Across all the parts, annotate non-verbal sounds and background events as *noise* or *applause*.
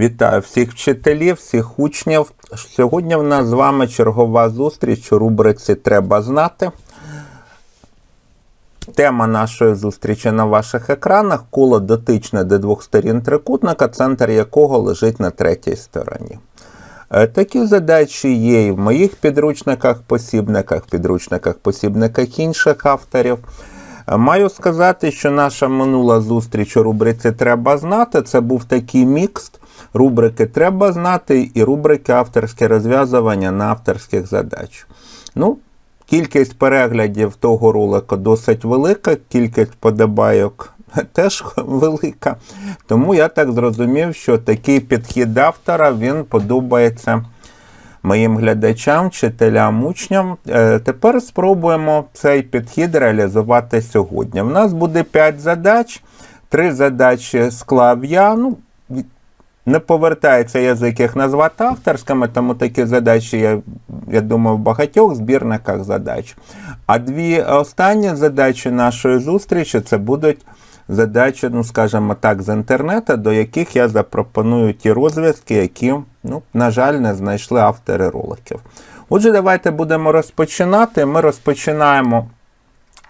Вітаю всіх вчителів, всіх учнів. Сьогодні в нас з вами чергова зустріч у рубриці Треба знати. Тема нашої зустрічі на ваших екранах коло дотичне до двох сторін трикутника, центр якого лежить на третій стороні. Е, Такі задачі є і в моїх підручниках, посібниках, підручниках, посібниках інших авторів. Е, Маю сказати, що наша минула зустріч у рубриці Треба знати. Це був такий мікс рубрики Треба знати і рубрики авторське розв'язування на авторських задач. Ну, Кількість переглядів того ролика досить велика, кількість подобайок *laughs* теж велика. Тому я так зрозумів, що такий підхід автора він подобається моїм глядачам, вчителям, учням. Е, Тепер спробуємо цей підхід реалізувати сьогодні. У нас буде 5 задач. Три задачі склав я. Ну, не повертається язик їх назвати авторськими, тому такі задачі, я, я думаю, в багатьох збірниках задач. А дві останні задачі нашої зустрічі це будуть задачі, ну, скажімо так, з інтернету, до яких я запропоную ті розв'язки, які, ну, на жаль, не знайшли автори роликів. Отже, давайте будемо розпочинати. Ми розпочинаємо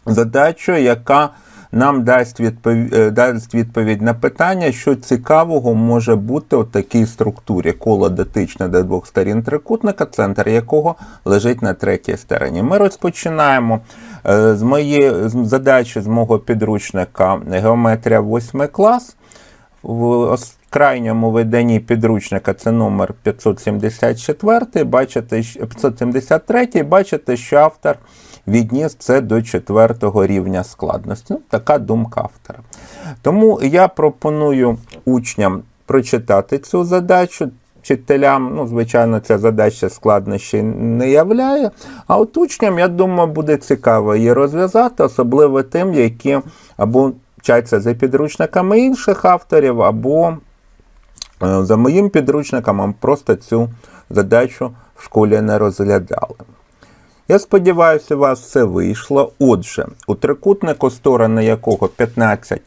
задачу, яка нам дасть відповідь, дасть відповідь на питання, що цікавого може бути у такій структурі коло дотичне до двох сторін трикутника, центр якого лежить на третій стороні. Ми розпочинаємо е, з моєї задачі з мого підручника Геометрія 8 клас. В крайньому виданні підручника це номер 574, бачите, щ- 573, бачите, що автор відніс це до четвертого рівня складності. Ну, така думка автора. Тому я пропоную учням прочитати цю задачу. Вчителям, ну, звичайно, ця задача складнощі не являє. А от учням, я думаю, буде цікаво її розв'язати, особливо тим, які або вчаться за підручниками інших авторів, або е, за моїм підручником просто цю задачу в школі не розглядали. Я сподіваюся, у вас все вийшло. Отже, у трикутнику, сторони якого 15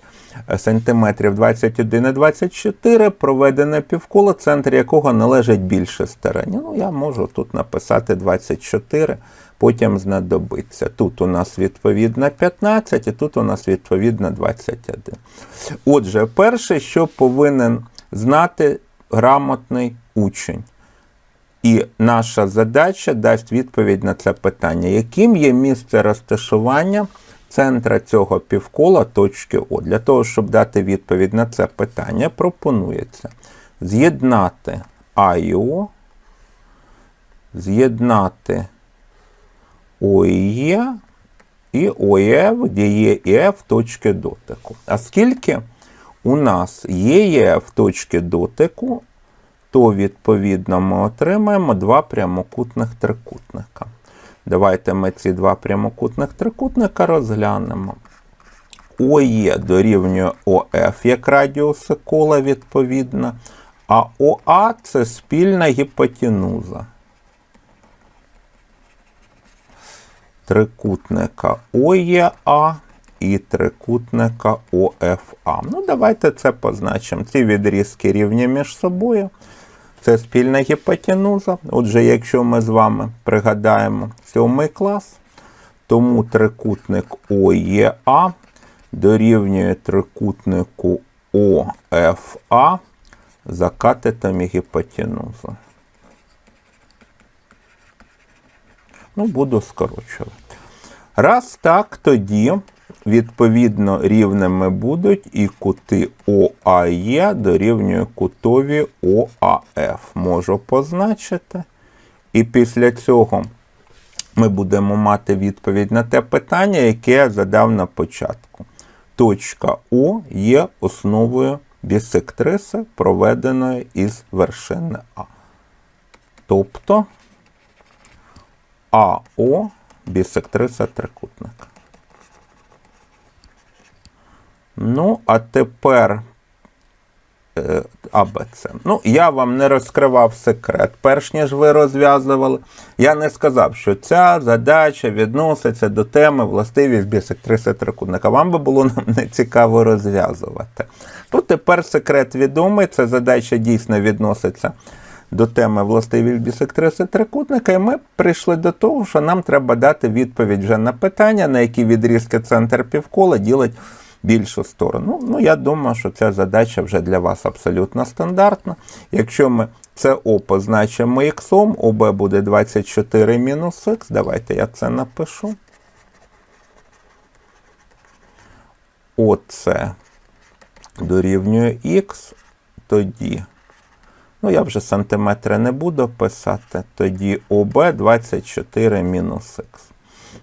см 21 і 24, проведене півколо, центр якого належить більше стороні. Ну, я можу тут написати 24, потім знадобиться. Тут у нас відповідно 15, і тут у нас відповідно 21. Отже, перше, що повинен знати грамотний учень. І наша задача дасть відповідь на це питання, яким є місце розташування центра цього півкола точки О. Для того, щоб дати відповідь на це питання, пропонується з'єднати А і О, з'єднати О і Є і О і Ф, де є і Ф точки дотику. А скільки у нас є і точки дотику, то відповідно ми отримаємо два прямокутних трикутника. Давайте ми ці два прямокутних трикутника розглянемо. ОЕ дорівнює ОФ як радіус кола відповідно, а ОА це спільна гіпотенуза. Трикутника ОЕА і трикутника ОФА. Ну, давайте це позначимо. Ці відрізки рівні між собою. Це спільна гіпотенуза. Отже, якщо ми з вами пригадаємо сьомий клас, тому трикутник ОЕА дорівнює трикутнику ОФА за катетом і гіпотенузу. Ну, буду скорочувати. Раз так, тоді відповідно рівними будуть і кути ОАЄ дорівнює кутові ОАФ. Можу позначити. І після цього ми будемо мати відповідь на те питання, яке я задав на початку. Точка О є основою бісектриси, проведеної із вершини А. Тобто АО бісектриса трикутника. Ну, а тепер е, АБЦ. Ну, я вам не розкривав секрет, перш ніж ви розв'язували. Я не сказав, що ця задача відноситься до теми властивість бісектриси трикутника. Вам би було не цікаво розв'язувати. Тут тепер секрет відомий, ця задача дійсно відноситься до теми властивість бісектриси трикутника, і ми прийшли до того, що нам треба дати відповідь вже на питання, на які відрізки центр півкола ділить більшу сторону. Ну, я думаю, що ця задача вже для вас абсолютно стандартна. Якщо ми це О позначимо х, ОБ буде 24 мінус х. Давайте я це напишу. ОЦ дорівнює х, тоді. Ну, я вже сантиметри не буду писати. Тоді ОБ 24 мінус х.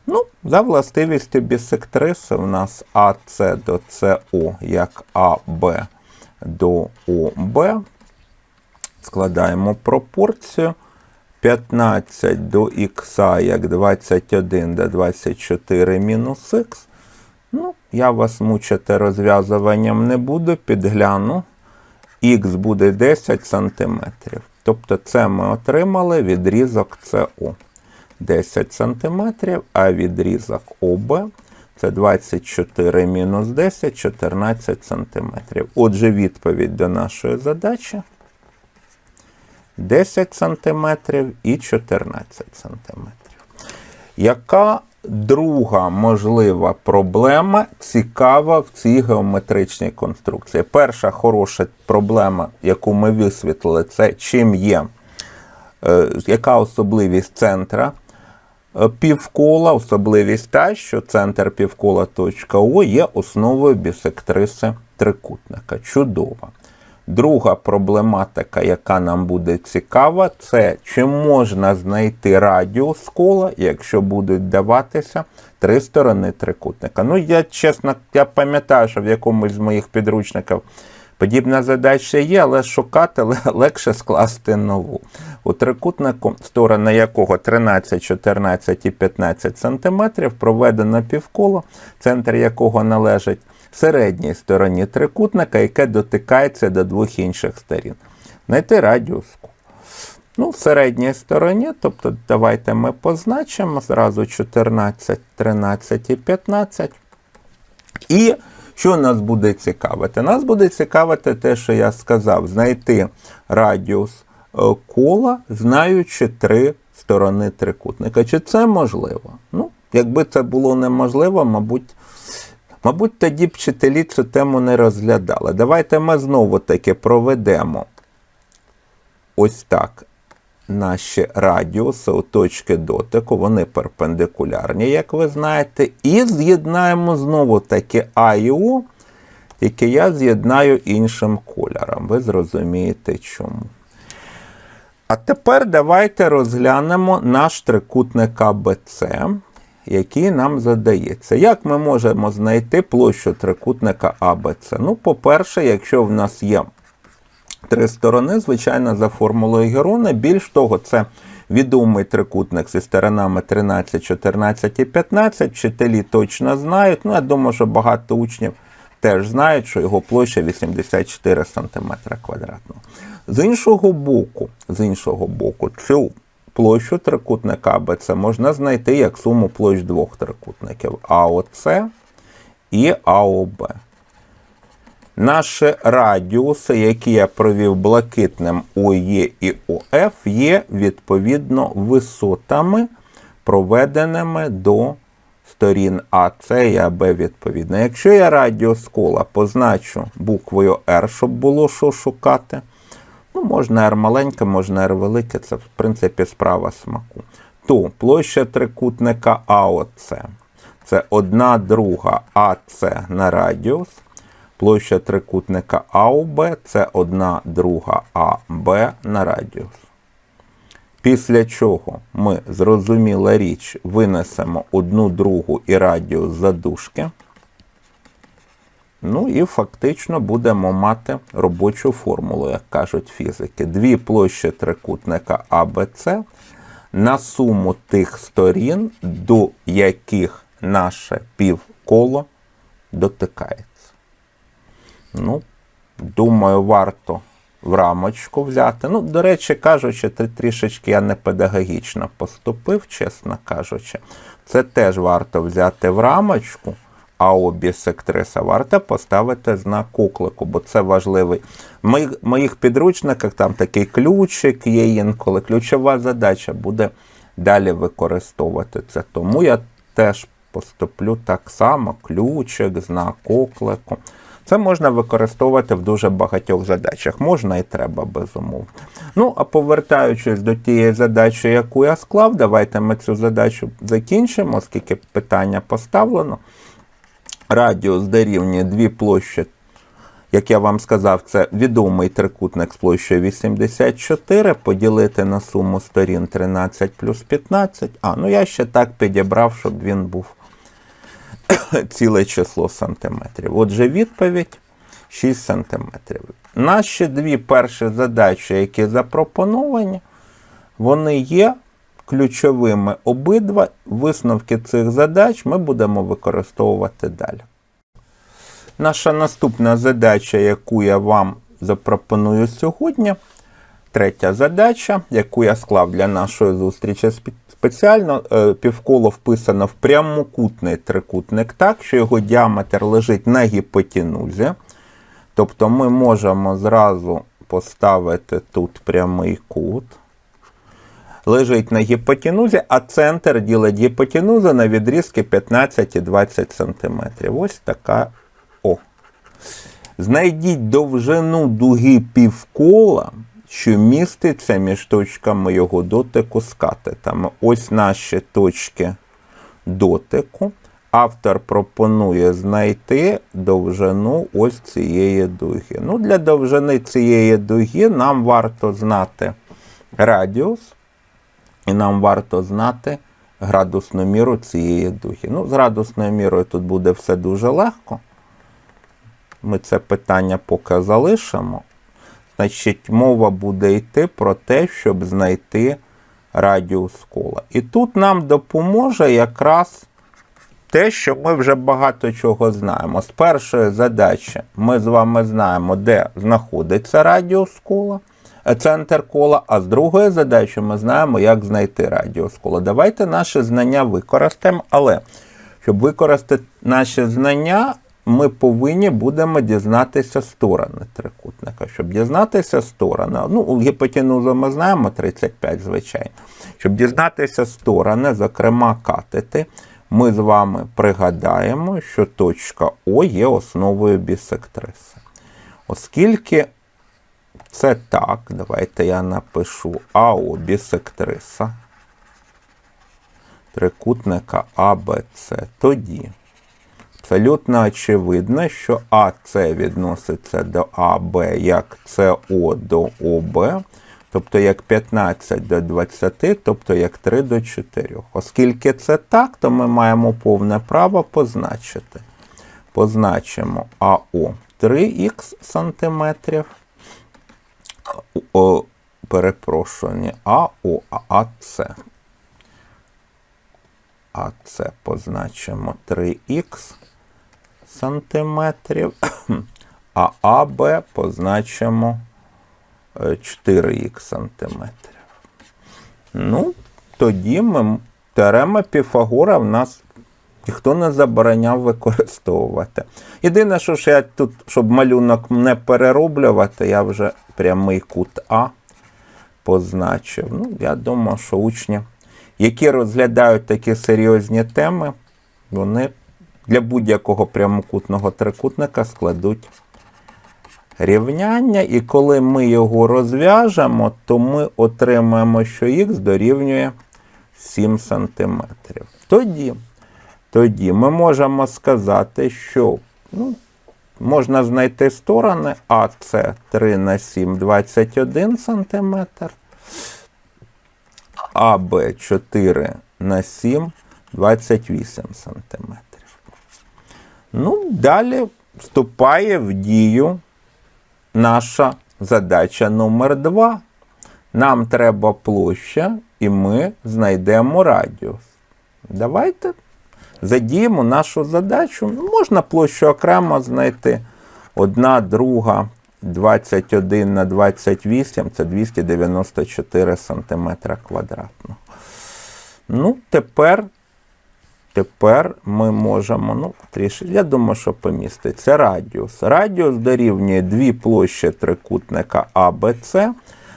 Ну, за властивістю бісектриси у нас АС до СО як АБ до ОБ. Складаємо пропорцію. 15 до х як 21 до 24 мінус х. Ну, я вас мучити розв'язуванням не буду, підгляну. Х буде 10 см. Тобто це ми отримали відрізок СО. 10 см, а відрізок ОБ це 24 мінус 10, 14 см. Отже, відповідь до нашої задачі 10 см і 14 см. Яка друга можлива проблема цікава в цій геометричній конструкції? Перша хороша проблема, яку ми висвітлили, це чим є, е, яка особливість центра півкола, особливість та, що центр півкола точка О є основою бісектриси трикутника. Чудово. Друга проблематика, яка нам буде цікава, це чи можна знайти радіус кола, якщо будуть даватися три сторони трикутника. Ну, я чесно, я пам'ятаю, що в якомусь з моїх підручників подібна задача є, але шукати легше скласти нову. У трикутнику, сторони якого 13, 14 і 15 см, проведено півколо, центр якого належить середній стороні трикутника, яке дотикається до двох інших сторін. Знайти радіус кола. Ну, в середній стороні, тобто давайте ми позначимо зразу 14, 13 і 15. І що нас буде цікавити? Нас буде цікавити те, що я сказав, знайти радіус е, кола, знаючи три сторони трикутника. Чи це можливо? Ну, Якби це було неможливо, мабуть, Мабуть, тоді б вчителі цю тему не розглядали. Давайте ми знову таки проведемо ось так наші радіуси у точки дотику, вони перпендикулярні, як ви знаєте, і з'єднаємо знову таки А і О, тільки я з'єднаю іншим кольором. Ви зрозумієте чому. А тепер давайте розглянемо наш трикутник АБЦ який нам задається. Як ми можемо знайти площу трикутника АБЦ? Ну, по-перше, якщо в нас є три сторони, звичайно, за формулою Герона, більш того, це відомий трикутник зі сторонами 13, 14 і 15. Вчителі точно знають. Ну, я думаю, що багато учнів теж знають, що його площа 84 см квадратного. З іншого боку, з іншого боку, цю площу трикутника АБЦ можна знайти як суму площ двох трикутників АОЦ і АОБ. Наші радіуси, які я провів блакитним ОЄ і ОФ, є відповідно висотами, проведеними до сторін АЦ і АБ відповідно. Якщо я радіус кола позначу буквою R, щоб було що шукати, Ну, можна R маленьке, можна R велике, це, в принципі, справа смаку. То площа трикутника АОЦ. Це одна друга АЦ на радіус. Площа трикутника АОБ це одна друга АБ на радіус. Після чого ми, зрозуміла річ, винесемо одну другу і радіус задушки. Ну і фактично будемо мати робочу формулу, як кажуть фізики. Дві площі трикутника АБЦ на суму тих сторін, до яких наше півколо дотикається. Ну, думаю, варто в рамочку взяти. Ну, до речі, кажучи, трі- трішечки я не педагогічно поступив, чесно кажучи. Це теж варто взяти в рамочку, а обі сектриса варто поставити знак куклику, бо це важливий. В моїх, моїх підручниках там такий ключик є інколи. Ключова задача буде далі використовувати це. Тому я теж поступлю так само: ключик, знак оклику. Це можна використовувати в дуже багатьох задачах. Можна і треба, безумовно. Ну, а повертаючись до тієї задачі, яку я склав, давайте ми цю задачу закінчимо, оскільки питання поставлено. Радіус дорівнює дві площі як я вам сказав, це відомий трикутник з площею 84, поділити на суму сторін 13 плюс 15. А, ну я ще так підібрав, щоб він був *coughs* ціле число сантиметрів. Отже, відповідь 6 сантиметрів. Наші дві перші задачі, які запропоновані, вони є ключовими обидва. Висновки цих задач ми будемо використовувати далі. Наша наступна задача, яку я вам запропоную сьогодні, третя задача, яку я склав для нашої зустрічі з спе- спеціально, е, півколо вписано в прямокутний трикутник так, що його діаметр лежить на гіпотенузі. Тобто ми можемо зразу поставити тут прямий кут. Лежить на гіпотенузі, а центр ділить гіпотенузу на відрізки 15 і 20 см. Ось така о. Знайдіть довжину дуги півкола, що міститься між точками його дотику з катетами. Ось наші точки дотику. Автор пропонує знайти довжину ось цієї дуги. Ну, для довжини цієї дуги нам варто знати радіус, і нам варто знати градусну міру цієї дуги. Ну, з градусною мірою тут буде все дуже легко. Ми це питання поки залишимо. Значить, мова буде йти про те, щоб знайти радіус кола. І тут нам допоможе якраз те, що ми вже багато чого знаємо. З першої задачі ми з вами знаємо, де знаходиться радіус кола, е, центр кола, а з другої задачі ми знаємо, як знайти радіус кола. Давайте наші знання використаємо, але щоб використати наші знання, ми повинні будемо дізнатися сторони трикутника. Щоб дізнатися сторони, ну, гіпотенузу ми знаємо 35, звичайно. Щоб дізнатися сторони, зокрема катети, ми з вами пригадаємо, що точка О є основою бісектриси. Оскільки це так, давайте я напишу АО бісектриса трикутника АБЦ, тоді абсолютно очевидно, що АС відноситься до АБ як СО до ОБ, тобто як 15 до 20, тобто як 3 до 4. Оскільки це так, то ми маємо повне право позначити. Позначимо АО 3х сантиметрів. О, перепрошую, не АО, а АЦ. АЦ позначимо 3х сантиметрів, *coughs* а АБ позначимо е, 4х сантиметрів. Ну, тоді ми теорема Піфагора в нас ніхто не забороняв використовувати. Єдине, що ж я тут, щоб малюнок не перероблювати, я вже прямий кут А позначив. Ну, я думаю, що учні, які розглядають такі серйозні теми, вони для будь-якого прямокутного трикутника складуть рівняння, і коли ми його розв'яжемо, то ми отримаємо, що х дорівнює 7 см. Тоді, тоді ми можемо сказати, що ну, можна знайти сторони АС 3 на 7 21 см, АБ 4 на 7 28 см. Ну, далі вступає в дію наша задача номер 2. Нам треба площа, і ми знайдемо радіус. Давайте задіємо нашу задачу. Можна площу окремо знайти. Одна, друга, 21 на 28 це 294 см квадратного. Ну, тепер, тепер ми можемо, ну, трішки, я думаю, що поміститься радіус. Радіус дорівнює дві площі трикутника АБЦ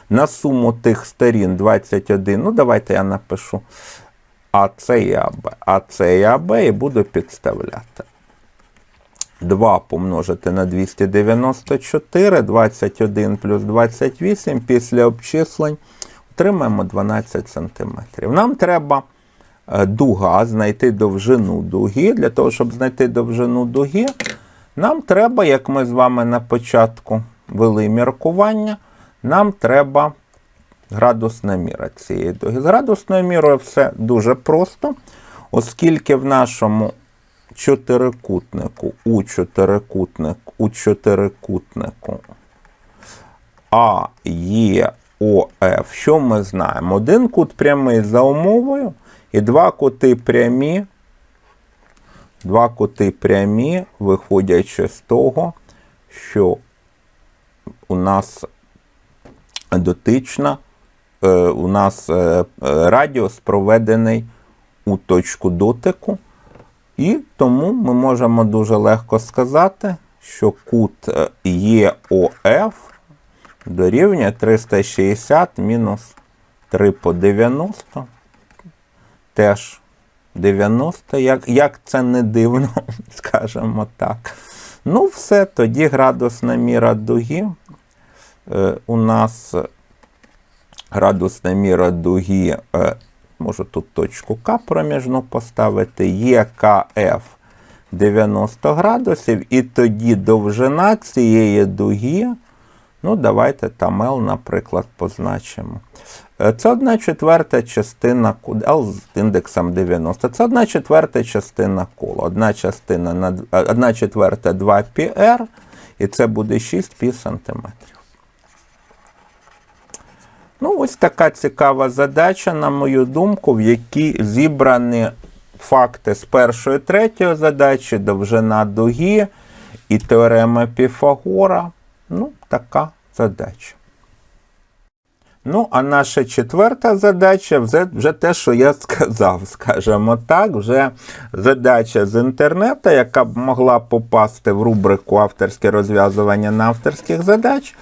на суму тих сторін 21. Ну, давайте я напишу АЦ і АБ. АЦ і АБ і буду підставляти. 2 помножити на 294, 21 плюс 28 після обчислень отримаємо 12 см. Нам треба дуга, знайти довжину дуги. Для того, щоб знайти довжину дуги, нам треба, як ми з вами на початку вели міркування, нам треба градусна міра цієї дуги. З градусною мірою все дуже просто, оскільки в нашому чотирикутнику у чотирикутник у чотирикутнику А Є ОФ. Що ми знаємо? Один кут прямий за умовою, і два кути прямі. Два кути прямі, виходячи з того, що у нас дотична, е, у нас е, е, радіус проведений у точку дотику. І тому ми можемо дуже легко сказати, що кут ЄОФ дорівнює 360 мінус 3 по 90. Теж 90, як, як це не дивно, *laughs* скажімо так. Ну, все, тоді градусна міра дуги. Е, у нас градусна міра дуги е, можу тут точку К проміжну поставити, є КФ 90 градусів, і тоді довжина цієї дуги, ну, давайте там L, наприклад, позначимо. Е, Це одна четверта частина L з індексом 90. Це одна четверта частина кола. Одна частина на е, одна четверта 2 πr, і це буде 6 пі сантиметрів. Ну, ось така цікава задача, на мою думку, в якій зібрані факти з першої третьої задачі, довжина дуги і теорема Піфагора. Ну, така задача. Ну, а наша четверта задача вже, вже те, що я сказав, *laughs* скажімо так, вже задача з інтернету, яка б могла попасти в рубрику авторське розв'язування на авторських задач.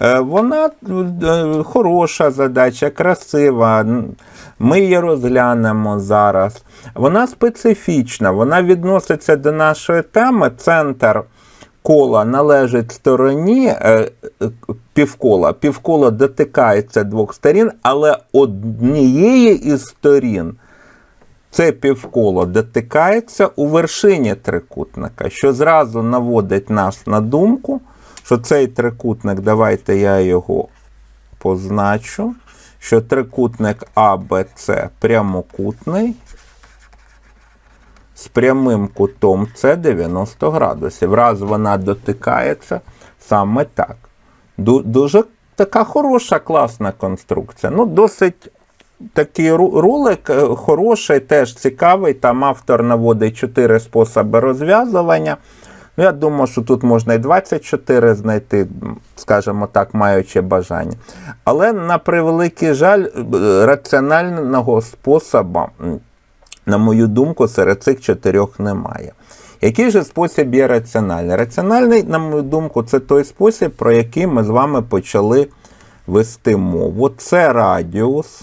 Е, Вона е, хороша задача, красива. Ми її розглянемо зараз. Вона специфічна, вона відноситься до нашої теми. Центр кола належить стороні е, е, півкола. Півкола дотикається двох сторін, але однієї із сторін це півколо дотикається у вершині трикутника, що зразу наводить нас на думку, що цей трикутник, давайте я його позначу, що трикутник АБЦ прямокутний з прямим кутом С 90 градусів. Раз вона дотикається саме так. Дуже така хороша, класна конструкція. Ну, досить такий ролик е, хороший, теж цікавий. Там автор наводить 4 способи розв'язування. Ну, я думаю, що тут можна і 24 знайти, скажімо так, маючи бажання. Але на превеликий жаль, е, раціонального способу, на мою думку, серед цих чотирьох немає. Який же спосіб є раціональний? Раціональний, на мою думку, це той спосіб, про який ми з вами почали вести мову. Це радіус.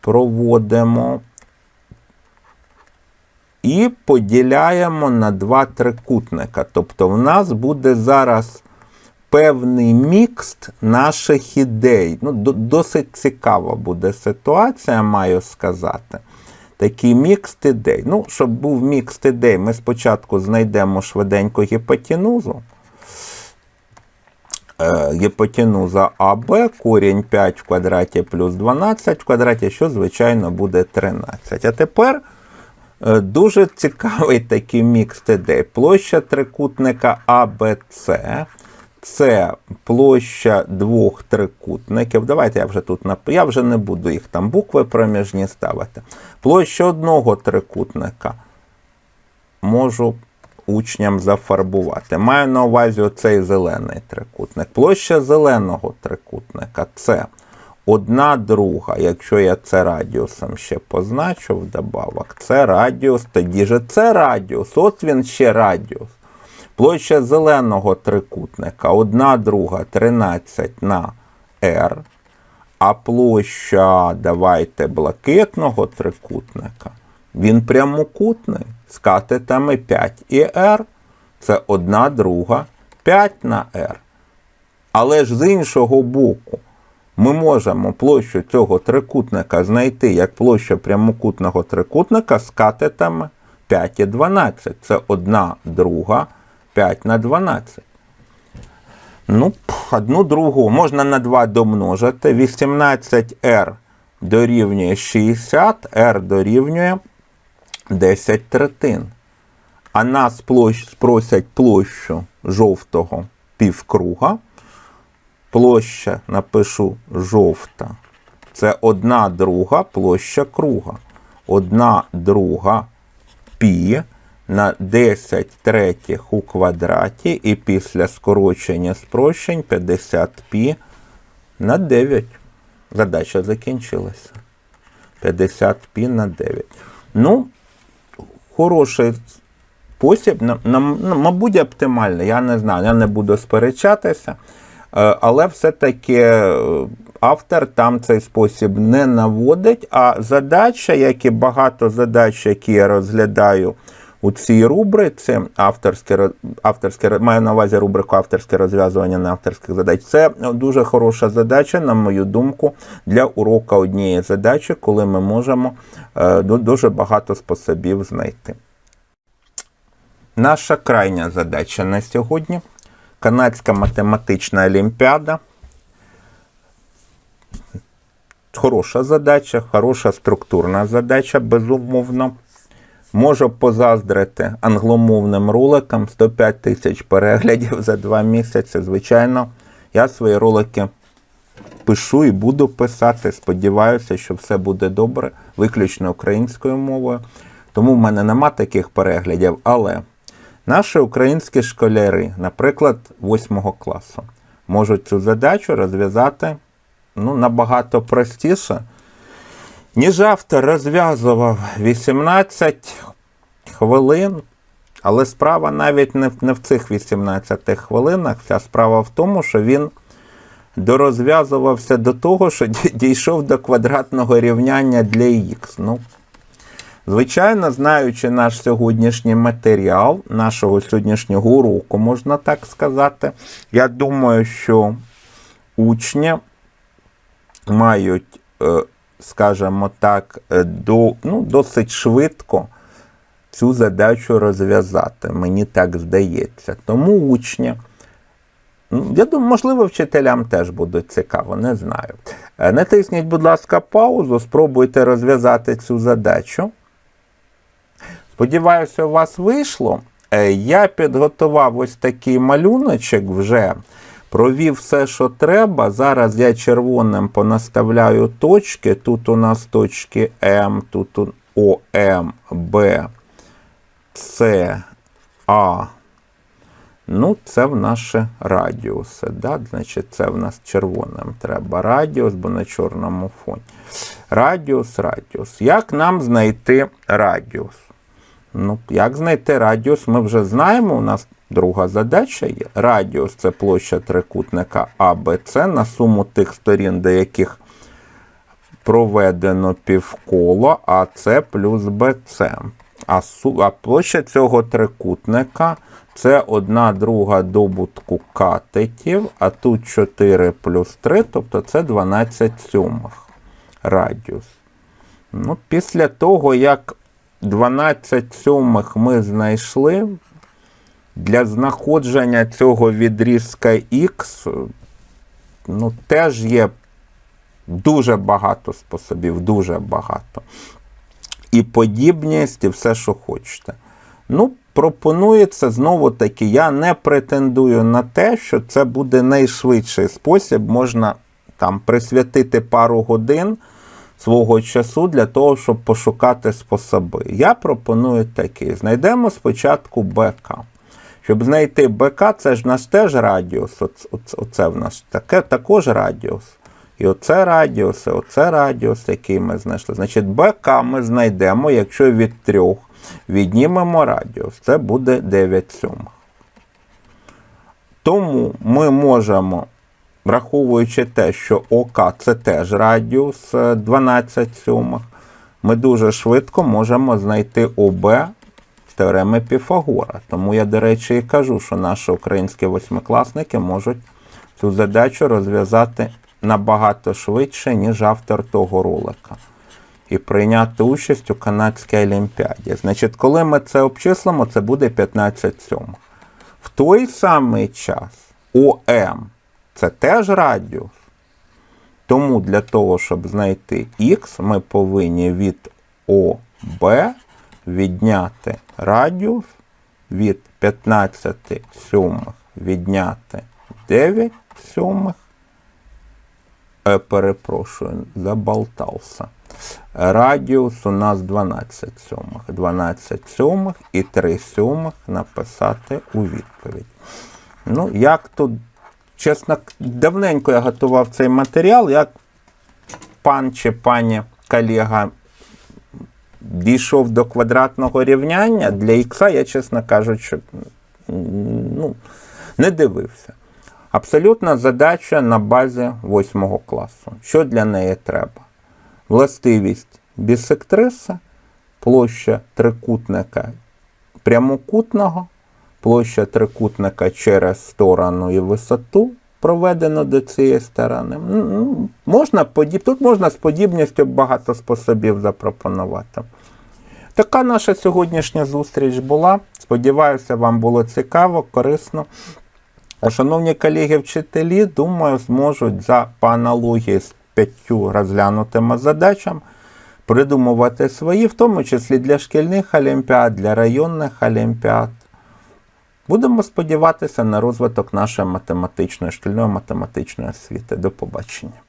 Проводимо і поділяємо на два трикутника. Тобто в нас буде зараз певний мікст наших ідей. Ну, досить цікава буде ситуація, маю сказати. Такий мікст ідей. Ну, щоб був мікст ідей, ми спочатку знайдемо швиденько гіпотенузу. Е, гіпотенуза АБ, корінь 5 в квадраті плюс 12 в квадраті, що, звичайно, буде 13. А тепер е, дуже цікавий такий мікс ідей. Площа трикутника АБЦ. Це площа двох трикутників. Давайте я вже тут нап... Я вже не буду їх там букви проміжні ставити. Площа одного трикутника можу учням зафарбувати. Маю на увазі оцей зелений трикутник. Площа зеленого трикутника це одна друга. Якщо я це радіусом ще позначу вдобавок, це радіус, тоді же це радіус. От він ще радіус. Площа зеленого трикутника 1 друга 13 на r. А площа, давайте, блакитного трикутника, він прямокутний з катетами 5 і r. Це 1 друга 5 на r. Але ж з іншого боку, ми можемо площу цього трикутника знайти як площа прямокутного трикутника з катетами 5 і 12. Це 1 друга 5 на 12. Ну, одну другу можна на 2 домножити. 18r дорівнює 60, r дорівнює 10 третин. А нас площ, спросять площу жовтого півкруга. Площа напишу жовта. Це одна друга площа круга. Одна друга пі на 10 третіх у квадраті і після скорочення спрощень 50 пі на 9. Задача закінчилася. 50 пі на 9. Ну, хороший спосіб, мабуть, оптимальний. Я не знаю, я не буду сперечатися. Е, Але все-таки е, автор там цей спосіб не наводить. А задача, як і багато задач, які я розглядаю у цій рубриці, авторське, авторське, маю на увазі рубрику авторське розв'язування неавторських задач. Це дуже хороша задача, на мою думку, для урока однієї задачі, коли ми можемо е, дуже багато способів знайти. Наша крайня задача на сьогодні Канадська математична олімпіада. Хороша задача, хороша структурна задача, безумовно. Можу позаздрити англомовним роликам 105 тисяч переглядів за два місяці. Звичайно, я свої ролики пишу і буду писати. Сподіваюся, що все буде добре, виключно українською мовою. Тому в мене нема таких переглядів. Але наші українські школяри, наприклад, 8 класу, можуть цю задачу розв'язати ну, набагато простіше, ніж автор розв'язував 18 хвилин. Але справа навіть не в, не в цих 18 хвилинах. Вся справа в тому, що він дорозв'язувався до того, що дійшов до квадратного рівняння для х. Ну, Звичайно, знаючи наш сьогоднішній матеріал, нашого сьогоднішнього уроку, можна так сказати, я думаю, що учні мають, е, скажімо так, е, до, ну, досить швидко цю задачу розв'язати. Мені так здається. Тому учні. ну, Я думаю, можливо, вчителям теж буде цікаво, не знаю. Е, Натисніть, будь ласка, паузу, спробуйте розв'язати цю задачу. Сподіваюся, у вас вийшло. Е, Я підготував ось такий малюночок вже. Провів все, що треба. Зараз я червоним понаставляю точки. Тут у нас точки М, тут у- О, М, Б, С, А. Ну, це в наші радіуси. Да? Значить, це в нас червоним треба радіус, бо на чорному фоні. Радіус, радіус. Як нам знайти радіус? Ну, як знайти радіус, ми вже знаємо. У нас друга задача є. Радіус це площа трикутника АБЦ на суму тих сторін, до яких проведено півколо АЦ плюс БЦ. А, а площа цього трикутника це одна друга добутку катетів, а тут 4 плюс 3, тобто це 12 сьомих радіус. Ну, після того, як 12 сьомих ми знайшли, для знаходження цього відрізка Х ну, теж є дуже багато способів, дуже багато. І подібність, і все, що хочете. Ну, пропонується знову таки, я не претендую на те, що це буде найшвидший спосіб. Можна там присвятити пару годин, свого часу для того, щоб пошукати способи. Я пропоную такий. Знайдемо спочатку БК. Щоб знайти БК, це ж в нас теж радіус. Оц- оц- Оце в нас таке, також радіус. І оце радіус, і оце радіус, який ми знайшли. Значить, БК ми знайдемо, якщо від 3 віднімемо радіус. Це буде 9 сьомих. Тому ми можемо, враховуючи те, що ОК це теж радіус е, 12 сьомих, ми дуже швидко можемо знайти ОБ з теореми Піфагора. Тому я, до речі, і кажу, що наші українські восьмикласники можуть цю задачу розв'язати набагато швидше, ніж автор того ролика. І прийняти участь у канадській олімпіаді. Значить, коли ми це обчислимо, це буде 15 сьомих. В той самий час ОМ це теж радіус. Тому для того, щоб знайти х, ми повинні від ОБ відняти радіус, від 15 сьомих відняти 9 сьомих. Е, перепрошую, заболтався. Радіус у нас 12 сьомих. 12 сьомих і 3 сьомих написати у відповідь. Ну, як тут, чесно, давненько я готував цей матеріал, як пан чи пані колега дійшов до квадратного рівняння, для ікса я, чесно кажучи, ну, не дивився. Абсолютна задача на базі 8 класу. Що для неї треба? Властивість бісектриса, площа трикутника прямокутного, площа трикутника через сторону і висоту, проведено до цієї сторони. Можна, подіб- тут можна з подібністю багато способів запропонувати. Така наша сьогоднішня зустріч була. Сподіваюся, вам було цікаво, корисно. Шановні колеги-вчителі, думаю, зможуть за по аналогії з п'ятью розглянутими задачами придумувати свої, в тому числі для шкільних олімпіад, для районних олімпіад. Будемо сподіватися на розвиток нашої математичної, шкільної математичної освіти. До побачення.